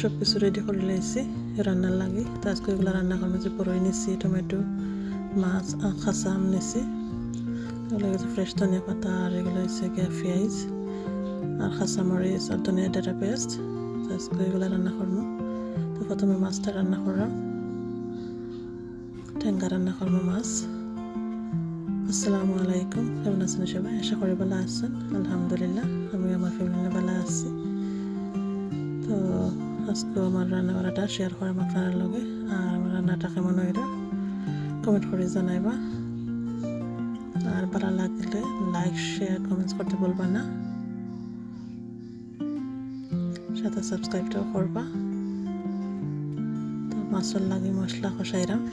সব কিছু রেডি করে লাইছি রান্নার লাগে। তো আজকে এগুলো রান্না করব, যে বড়ই নিছি, টমেটো, মাছ খাসা আম নিছি। এগুলো হচ্ছে ফ্রেশ ধনিয়া পাতা, আর এগুলো হচ্ছে গিয়ে পেঁয়াজ, আর খাসা মরিচ, আর ধনিয়া ডাটা পেস্ট আজকে এগুলো রান্না করব। তো প্রথমে মাছটা রান্না করলাম। ঠেঙ্গা রান্না করব মাছ। আসসালামু আলাইকুম। কেমন আছেন সবাই? আশা করি ভালো আছেন। আলহামদুলিল্লাহ আমি আমার ফ্যামিলি ভালো আছি। তো আজকে আমার রান্না বাড়াটা শেয়ার করাম আপনার লগে। আর আমার রান্নাটা কেমন হইল কমেন্ট করে জানাইবা। আর ভালো লাগলে লাইক শেয়ার কমেন্টস করতে বলবা না। সাথে সাবস্ক্রাইবটাও করবা। তো মাছের লাগে মশলা কষাইরাম।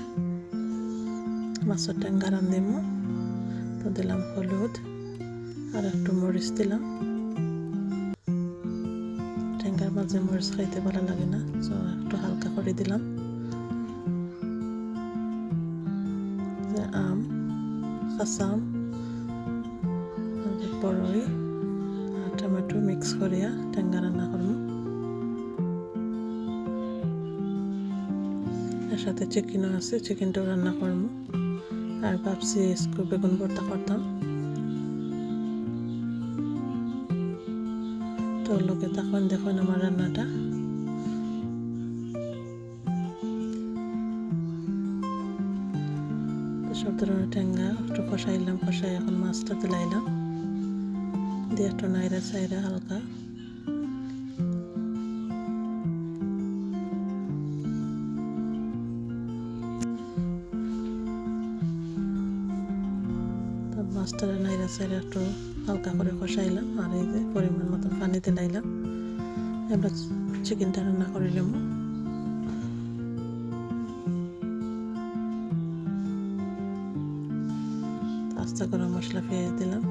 মাছের ট্যাঙ্গা রান্ধিমো। তো দিলাম হলুদ। আর একটু মরিচ দিলাম। মাঝে মরিচ খাইতে ভালো লাগে না তো একটু হালকা করে দিলাম। আম, কাঁচা বড়ই আর টমেটো মিক্স করিয়া ট্যাঙ্গা রান্না করব। এর সাথে চিকেনও আছে চিকেনটাও রান্না করব। আর ভাবছি স্কুল বেগুন ভর্তা করতাম। তো লোকে তখন দেখুন আমার রান্নাটা। সব ধরনের ঠেঙ্গা একটু কষাইলাম, কষাই এখন মাছটা দিলাইলাম দিয়ে একটু নাইরা চাইরা হালকা। মাছটা নাইরা চাইরা একটু হালকা করে কষাইলাম, আর এই যে পরিমাণ মতন পানিতে দিলাইলাম এবার চিকেনটা রান্না করিলাম আস্তে করে মশলা পেঁয়াজ দিলাম।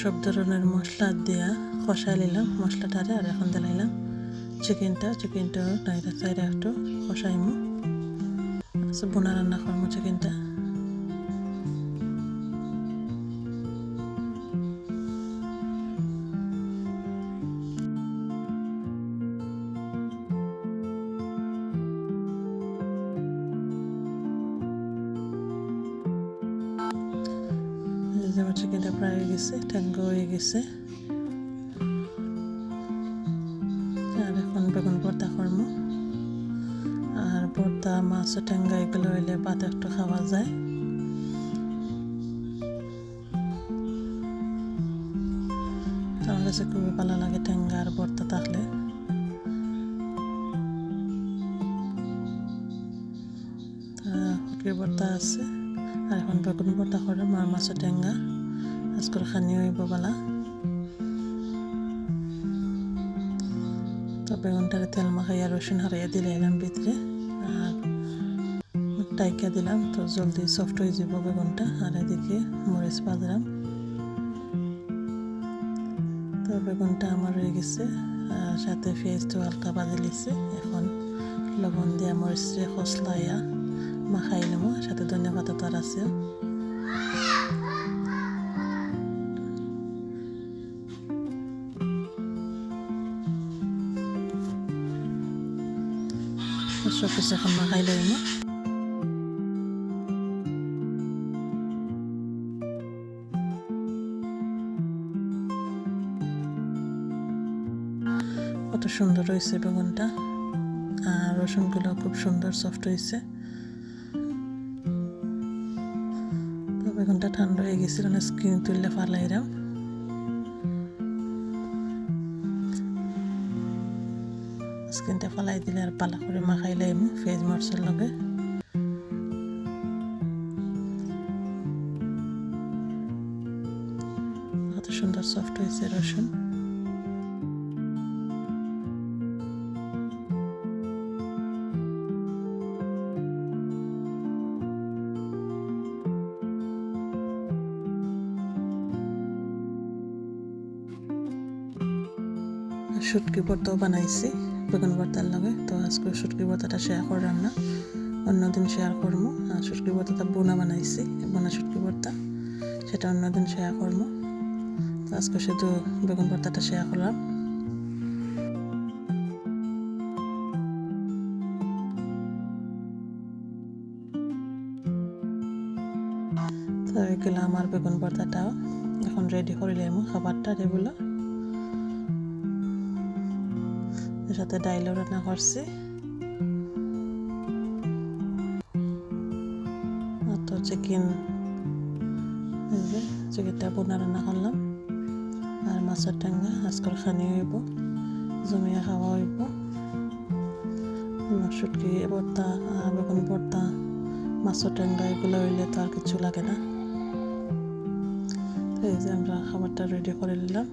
সব ধরনের মশলা দিয়া কষাই নিলাম। মশলাটারে আর এখন দিলাইলাম চিকেনটা চিকেনটা নাইরা চাইরা একটু কষাইমু। আচ্ছা বোনা রান্না করব চিকেনটা। আমার চিকেনটা প্রায় হয়ে গেছে ট্যাঙ্গো আর এখন বেগুন ভর্তা করব। আর ভর্তা, মাছ ট্যাঙ্গা এগুলো হইলে ভাত একটু খাওয়া যায়। আমার কাছে খুবই ভালো লাগে ট্যাঙ্গা আর ভর্তা থাকলে হুটকির ভর্তা আছে? আর এখন বেগুন ভর্তা করে মার মাছের টেঙ্গা আজকের খানি হইব বলা। তো বেগুনটারে তেল মাখাইয়া রসুন হারাইয়া দিলে এলাম ভিতরে। আর টাইকা দিলাম, তো জলদি সফট হয়ে যাব বেগুনটা। আর এদিকে মরিচ বাজলাম তো বেগুনটা আমার হয়ে গেছে, আর সাথে পেঁয়াজটা হালকা বাজে লিছে এখন লবণ দিয়া মরিচ খসলাইয়া মাখাই নেব। সাথে ধনিয়া পাতা তো আর আছে কিছু এখন মাখাই লইম কত সুন্দর হয়েছে বেগুনটা আর রসুনগুলো খুব সুন্দর সফট হয়েছে বেগুনটা ঠান্ডা হয়ে গেছিল স্কিন তুললে ফালাইরাম ফালাই দিলে আর পালা করে মাখাই লাইম ফেজ মরচের লগে। কত সুন্দর সফট হয়েছে রসুন। শুটকি ভর্তাও বানাইছি। বেগুন ভর্তার লগে। তো আজকে শুটকি ভর্তাটা শেয়ার করলাম না। অন্যদিন শেয়ার করব আর শুটকি ভর্তাটা বোনা বানাইছি, বোনা শুটকি ভর্তা সেটা অন্যদিন শেয়ার করব তো আজকে শুধু বেগুন ভর্তাটা শেয়ার করলাম। তো এগুলো আমার বেগুন ভর্তাটাও এখন রেডি করে নিলাম, খাবারটা এগুলো সাথে ডাইলও রান্না করছি। তো চিকেন চিকেনটা বোনা রান্না করলাম। আর মাছের টাঙ্গা আজকাল খানি হইব, জমিয়া খাওয়া হইব। শুটকি ভর্তা বেগুন ভর্তা, মাছের টাঙ্গা এগুলো হইলে তো আর কিছু লাগে না। এই যে আমরা খাবারটা রেডি করে নিলাম।